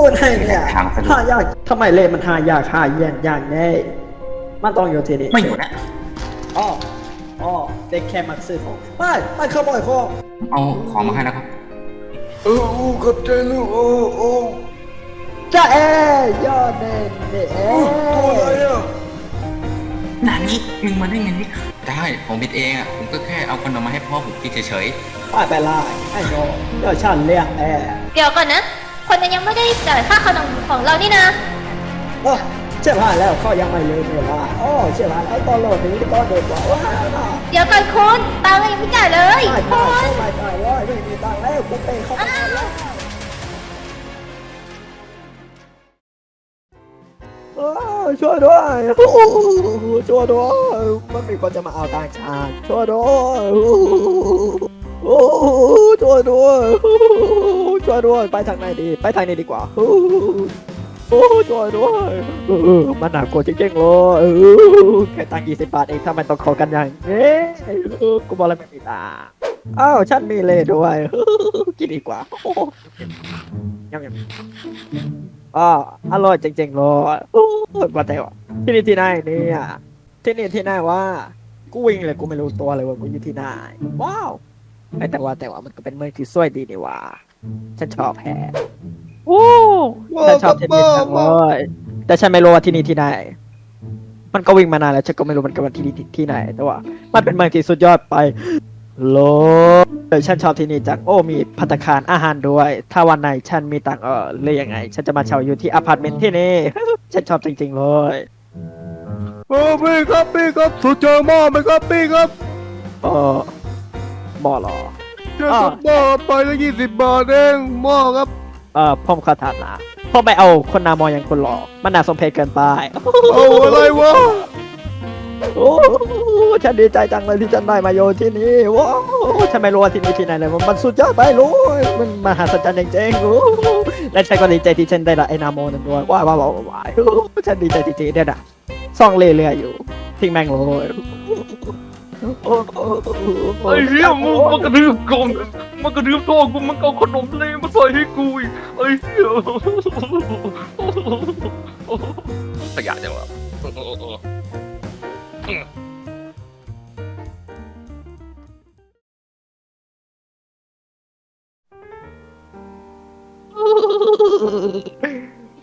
พูดให้เนี่ยทางสะดวก หายากทำไมเลมันหายากหาเย็นอย่างแน่มันต้องอยู่ที่นี่ไม่อยู่นะ อ๋ออ๋อเด็กแค่มักซื้อของไม่ไม่ขโมยของเอาของมาให้แล้วครับ เออโอ้ขอบใจลูกโอ้โอ้จ้าเอยอดเด่นเด่โอ้ตัวอะไรอะนานี้มึงมาได้ไงนี่ได้ผมผิดเองอะ ผมก็แค่เอาขนมมาให้พ่อผมกินเฉยไม่เป็นไรไอ้โยเดี๋ยวฉันเลี้ยงแอร์เดี๋ยวก่อนนะ คนนั้นยังไม่ได้จ่ายค่าขนมของเรานี่นะ โอ้เชื่อผ่านแล้วเขายังไม่เลยเวลาโอ้เชื่อผ่านแล้วตอนโหลดนี้ตอนเด็กว่าว้าวเดี๋ยวก่อนคุณตังค์ยังไม่จ่ายเลยไม่คุไม่ณไม่ไม่เลยไม่มีตังค์แล้วกูเปย์เขาไปแล้วโอ้ช่วยด้วยโอ้ช่วยด้วยมันมีคนจะมาเอาตังค์ฉันช่วยด้วยโอ้ ช่วยด้วยช่วยด้วยไปทางไหนดี ไปทางนี้ดีกว่าโอ้ช่วยด้วยมันหนักกว่าจริงๆเลยแค่ตังค์ยี่สิบบาทเองทำไมต้องขอกันอย่างนี้เออกูบอกแล้วไม่มีตังค์อ้าวฉันมีเลยด้วยกินดีกว่าโอ้ยำยำอ๋ออร่อยจริงๆเลยโอ้ยว่าแต่ว่าที่นี่ที่ไหนเนี่ยที่นี่ที่ไหนว่ากูวิ่งเลยกูไม่รู้ตัวเลยว่ากูอยู่ที่ไหนว้าว ไอ้แต่ว่าแต่ว่ามันก็เป็นเมืองที่สวยดีนี่หว่า ฉันชอบแฮะโอ้ฉันชอบที่นี่จังเลยแต่ฉันไม่รู้ว่าที่นี่ที่ไหน มันก็วิ่งมานานแล้วฉันก็ไม่รู้มันก็ว่าที่นี่ที่ไหน แต่ว่า มันเป็นเมืองที่สุดยอดไปโลกฉันชอบที่นี่จังโอ้มีพัตตาคารอาหารด้วย ถ้าวันไหนฉันมีตังค์เออเลยยังไง ฉันจะมาเช่าอยู่ที่อพาร์ตเมนต์ที่นี่ ฉันชอบจริง ๆ เลยโอ้พี่ครับพี่ครับสุดเจอหม้อไหมครับพี่ครับเออ บ่หรอเจอกับหม้อไปละยี่สิบบาทเองหม้อครับ เออผมขอถามนะผมไปเอาคนหนามออย่างคนหล่อมันน่าสมเพชเกินไปเอาอะไรวะ โอ้ฉันดีใจจังเลยที่ฉันได้มาโยนที่นี่ว้าวฉันไม่รู้ว่าที่นี่ที่ไหนเลยมันมันสุดยอดไปเลยมันมหัศจรรย์จริงๆโอ้และฉันก็ดีใจที่ฉันได้ละไอ้นาโมนั่นด้วยว้าวว้าวว้าวว้าวโอ้ฉันดีใจจริงๆเนี่ยนะซ่องเรื่อยๆอยู่ทิ้งแม่งเลยโอ้โอ้โอ้โไอ้เหี้ยมึงมันกระดืบกองมันกระดืบทอกูมันเอาขนมเลยมาใส่ให้กูอีกไอ้เหี้ยขยะจังวะ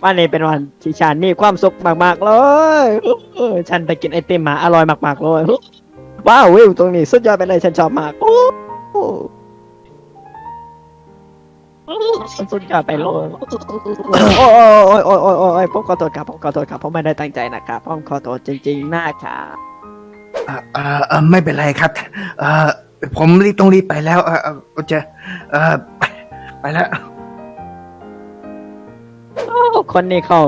วันนี้เป็นวันที่ฉันมีความสุขมากๆเลย ฉันไปกินไอติมมาอร่อยมากๆเลย ว้าววิวตรงนี้สุดยอดไปเลยฉันชอบมากโอ้สุดยอดไปเลยโอ้ยโอ้ยโอ้ยโอ้ยโอ้ยผมขอโทษครับผมขอโทษครับผมไม่ได้ตั้งใจนะครับผมขอโทษจริงๆนะครับเอ่อเอ่อเอ่อไม่เป็นไรครับเอ่อผมรีบต้องรีบไปแล้วเอ่อเอ่อจะเอ่อไปไปแล้วโอ้คนนี้เขา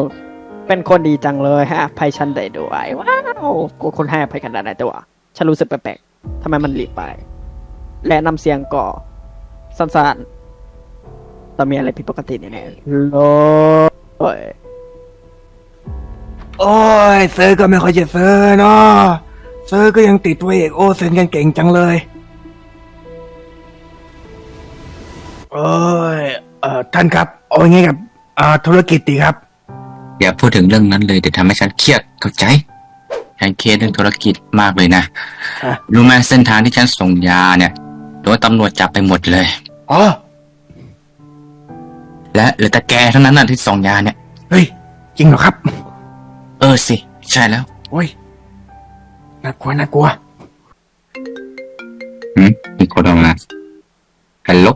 เป็นคนดีจังเลยฮะภัยฉันได้ด้วยว้าวกูคนให้ภัยขนาดไหนต่ว่า ฉันรู้สึกแปลกๆทำไมมันหลีกไป และนำเสียงก่อสั้นๆต้องมีอะไรผิดปกติแน่ๆโลยโอ้ยเซอร์ก็ไม่ค่อยจะเซอร์เนาะเซอร์ก็ยังติดตัวเอกโอเซนกันเก่งจังเลย โอ้ยเอ่อท่านครับเอาไงกับอ่าธุรกิจดีครับๆอย่าพูดถึงเรื่องนั้นเลยเดี๋ยวทำให้ฉันเครียดเข้าใจ ฉันเครียดเรื่องธุรกิจมากเลยนะอะรู้ไหมเส้นทางที่ฉันส่งยาเนี่ยโดนตำรวจจับไปหมดเลยอ๋อและเหลือแต่แกเท่านั้นน่ะที่ส่งยาเนี่ย เฮ้ย จริงเหรอครับ เออสิ ใช่แล้ว โอ้ย น่ากลัว น่ากลัวหืมมีคนออกมาฮัลโหล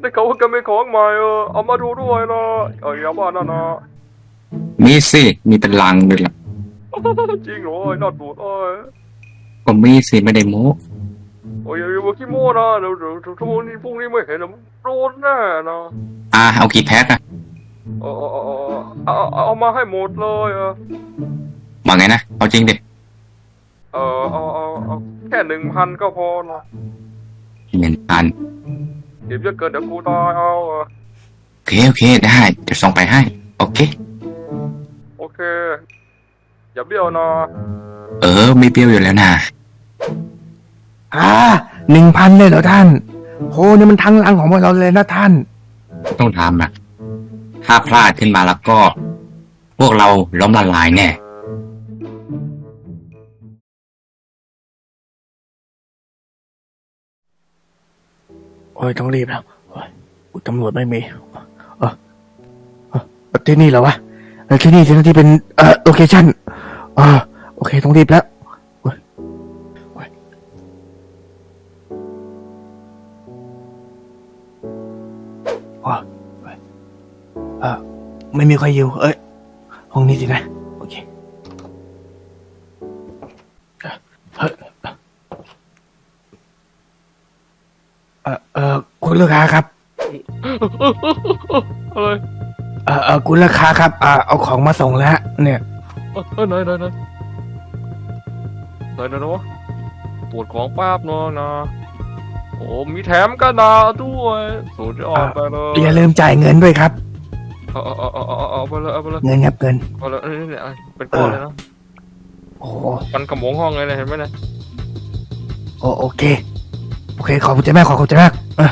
ได้เขาว่าแกไม่ของใหม่เออเอามาดูด้วยนะไอ้ยาบ้านั่นนะมีสิ มีเป็นลังเลยล่ะ จริงเหรอไอ้น่าดูดเอ้ยก็มีสิไม่ได้โม้โอ้ยอย่ามาขี้โม้นะเดี๋ยวเดี๋ยวเดี๋ยวพรุ่งนี้พรุ่งนี้ไม่เห็นนะโดนแน่นะอ่าเอากี่แพ็คอะเออเออเออเออเอาเอามาให้หมดเลยเออว่าไงนะเอาจริงดิเออเอาเอาเอาแค่หนึ่งพันก็พอนะเงินพันเดี๋ยวจะเกิดเดี๋ยวกูตายเอาเออโอเคโอเคได้เดี๋ยวส่งไปให้ โอเค โอเค อย่าเบี้ยวนะเออ ไม่เปรี้ยวอยู่แล้วนะอ่าหนึ่งพันเลยเหรอท่านโหนี่มันทั้งหลังของพวกเราเลยนะท่าน ต้องทำอะถ้าพลาดขึ้นมาแล้วก็ พวกเราล้มละลายแน่โอ้ยต้องรีบแล้วโอ้ยอุ๊ยตำรวจไม่มีเออเออที่นี่เหรอวะเออที่นี่ที่นั่นที่เป็นเอ่อโลเคชั่น อ่าโอเคต้องรีบแล้วโอ้ยโอ้ยว้าวเออไม่มีใครอยู่ เอ้ย ห้องนี้สินะ โอเคเอ่อเฮ้ยเออเออคุณลูกค้าครับ อะไร เออเออคุณลูกค้าครับ อ่า เอาของมาส่งแล้วเนี่ย เออเออไหนไหนไหนไหนไหนนะวะตรวจของแป๊บเนาะนะโอ้มีแถมกระดาษด้วยสุดยอดไปเลยอย่าลืมจ่ายเงินด้วยครับเอาเอาเอาเอาเอาไปเลยเอาไปเลยเงินครับเงินเอาเลยนี่นี่เป็นก้อนเลยเนาะโอ้มันขโมงห้องเลยนะเห็นไหมเนี่ยโอโอเค โอเคขอบคุณจมากขอบคุณจมากเออ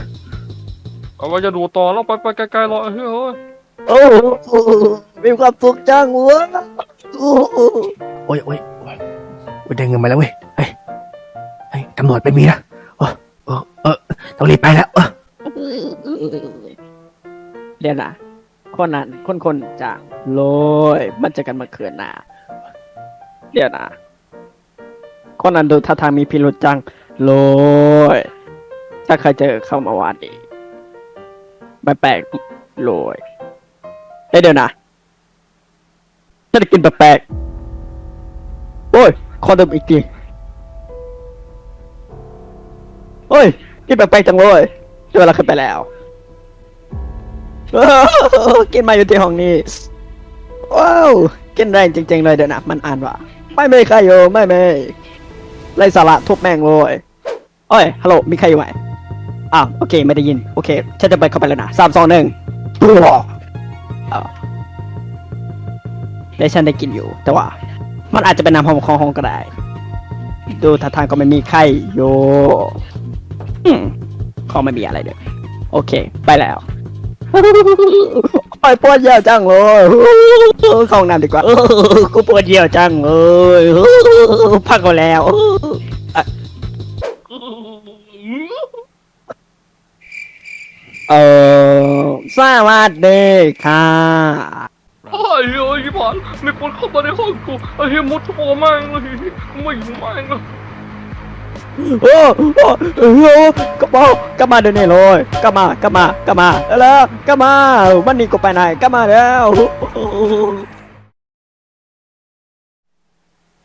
เอาไว้จะดูต่อแล้วไปไปไกลๆรอเฮ้ยเฮ้ยโอ้โหมีความสุขจังวะ โอ้ยโอ้ยโอ้ยได้เงินมาแล้วเว้ยเฮ้ยเฮ้ยตำรวจไม่มีนะเออเออเออต้องรีบไปแล้วเออเดี๋ยวนะคนนั้นคนคนจะโลยมันจะกันมาเขินหนาเดี๋ยวนะคนนั้นดูท่าทางมีพิรุษจังโลยถ้าเคยเจอเข้ามาวานอีไม่แปลกโลยเอ้ยเดี๋ยวนะ ฉันได้กินแปลกๆโอ้ย ขอดื่มอีกทีโอ้ย กินแปลกๆจังเลยเวลาเคยไปแล้วกินมาอยู่ที่ห้องนี้ ว้าว กินแรงจริงๆเลยเดี๋ยวนะ มันอ่านว่า ไม่ไม่ใครอยู่ไม่ไม่ไรสาระทุบแม่งเลยโอ้ย ฮัลโหล มีใครอยู่ไหมอ้าว โอเค ไม่ได้ยิน โอเค ฉันจะไปเข้าไปแล้วนะสามสองหนึ่ง ตัวอ้าวฉันได้กินอยู่ แต่ว่า มันอาจจะเป็นน้ำหอมของห้องก็ได้ ดูท่าทางก็ไม่มีใครอยู่อืมขาไม่มีอะไรเลยโอเค ไปแล้วไปปวดเยี่ยวจังเลยเข้าห้องน้ำดีกว่ากูปวดเยี่ยวจังเลยพักก่อนแล้วเออสวัสดีค่ะ เฮ้ยเฮ้ยผ่านมีคนเข้ามาในห้องกูไอ้เหี้ยมุดโถแม่งเลยไม่อยู่แม่งเลยโอ้โอ้โอ้กระเป๋ากลับมาเดี๋ยวนี้เลยกลับมากลับมากลับมาแล้วกลับมาวันนี้กูไปไหนกลับมาแล้ว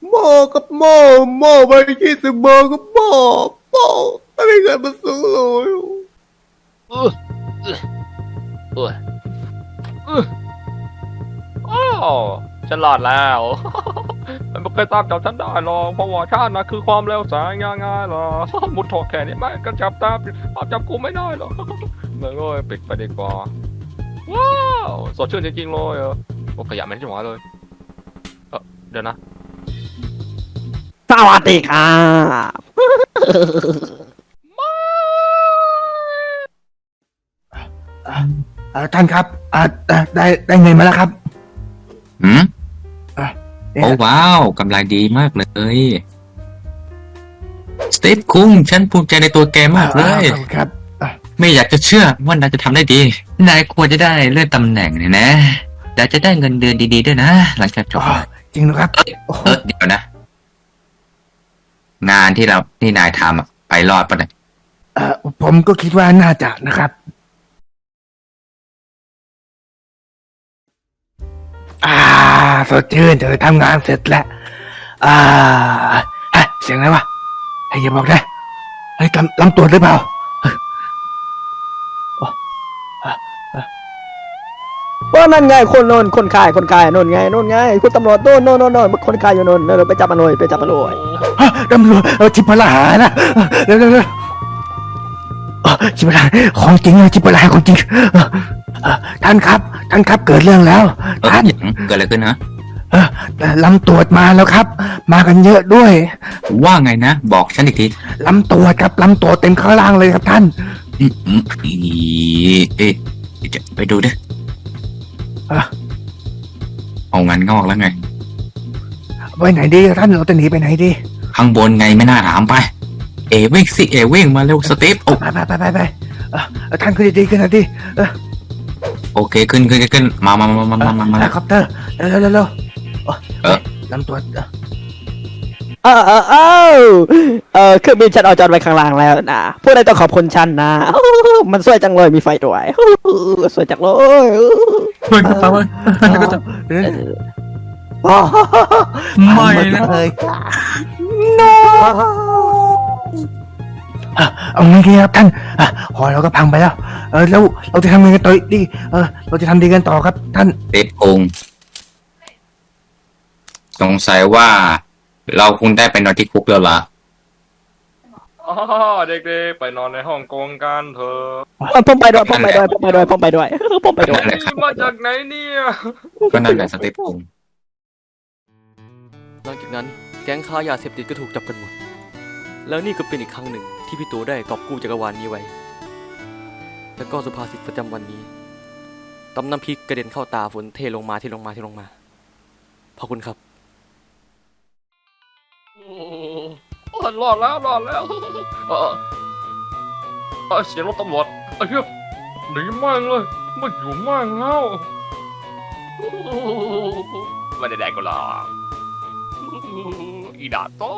หม้อกับหม้อหม้อไปยี่สิบบาทกับหม้อหม้อไม่มีใครมาซื้อเลยอ้าว ฉันรอดแล้ว มันไม่เคยตามจับฉันได้หรอกเพราะว่าชาตินะคือความเร็วแสงยังไงหรอมุดโถแค่นี้แม่งก็จับตามเอาจับกูไม่ได้หรอกเมื่อเลยปิดไปดีกว่าว้าวสดชื่นจริงๆเลยเออโอ้ขยะมันจังหวะเลยเออเดี๋ยวนะสวัสดีค่ะเอ่อท่านครับอ่าได้ได้ได้เงินมาแล้วครับ หืมอะเนี่ยโอ้ว้าวกำไรดีมากเลยสตีฟคุงฉันภูมิใจในตัวแกมากเลยขอบคุณครับอะไม่อยากจะเชื่อว่านายจะทำได้ดี นายควรจะได้เลื่อนตำแหน่งเนี่ยนะแต่จะได้เงินเดือนดีๆด้วยนะ หลังจากจบอ๋อจริงเหรอครับเอ้ยโอ้โหเออเดี๋ยวนะ งานที่เราที่นายทำอะไปรอดปะเนี่ยเอ่อผมก็คิดว่าน่าจะนะครับ สดชื่นเธอทำงานเสร็จแล้ว อ่าฮะเสียงอะไรวะเฮ้ยอย่าบอกนะเฮ้ยลำลำตรวจหรือเปล่าว่านั่นไงคนโน่นคนขายคนขายโน่นไงโน่นไงคุณตำรวจโน่นโน่นโน่นโน่นคนขายอยู่โน่นเร็วๆไปจับมันเลยไปจับมันเลยตำรวจเออจิบลาหานะเร็วเร็วเร็วเออจิบลาของจริงเลยจิบลาของจริงท่านครับ ท่านครับเกิดเรื่องแล้วเออท่านหยังเกิดอะไรขึ้นฮะเออลำตรวจมาแล้วครับ มากันเยอะด้วยว่าไงนะ บอกฉันอีกทีลำตรวจครับลำตรวจเต็มข้างล่างเลยครับท่าน อืมอืมอีเอ๊ะจะไปดูดิเอางานงอกแล้วไงไปไหนดีท่านเราจะหนีไปไหนดีข้างบนไงไม่น่าถามไป เอวิ่งสิเอวิ่งมาเร็วสเตปโอไปไปไปไปไปเอ่อท่านขึ้นดีๆขึ้นหน่อยดิ โอเคขึ้นขึ้นขึ้นมามามามามามามาเฮลิคอปเตอร์เร็วเร็วเร็วเร็วเออลำตัวเออเออเออเออเออเครื่องบินฉันเอาจอดไว้ข้างล่างแล้วนะผู้ใดต้องขอบคุณฉันนะโอ้มันสวยจังเลยมีไฟด้วยโอ้สวยจังเลยเฮ้ยกระเป๋าเร็วไม่นะเลย อะเอาไงดีครับท่านอะหอเราก็พังไปแล้ว เออแล้วเราจะทำยังไงต่อดีเออ เราจะทำดีกันต่อครับ ท่านเป๊ปองสงสัยว่าเราคงได้ไปนอนที่คุกแล้วล่ะ อ๋อเด็กๆ ไปนอนในห้องกงกันเถอะผมไปด้วยผมไปด้วยผมไปด้วยผมไปด้วยผมไปด้วยนั่นแหละครับมาจากไหนเนี่ย ก็นั่นแหละสเตปองหลังจากนั้นแก๊งค้ายาเสพติดก็ถูกจับกันหมด แล้วนี่ก็เป็นอีกครั้งหนึ่งที่พี่ตัวได้กอบกู้จักรวาลนี้ไว้ แล้วก็สุภาษิตประจำวันนี้ตำน้ำพริกกระเด็นเข้าตาฝนเทลงมาเทลงมาเทลงมา ขอบคุณครับโอ้รอดแล้วรอดแล้วเออเออเสียงรถตำรวจไอ้เหี้ยหนีแม่งเลยไม่อยู่แม่งแล้วไม่ได้แดกก็หรอกอีดาโต้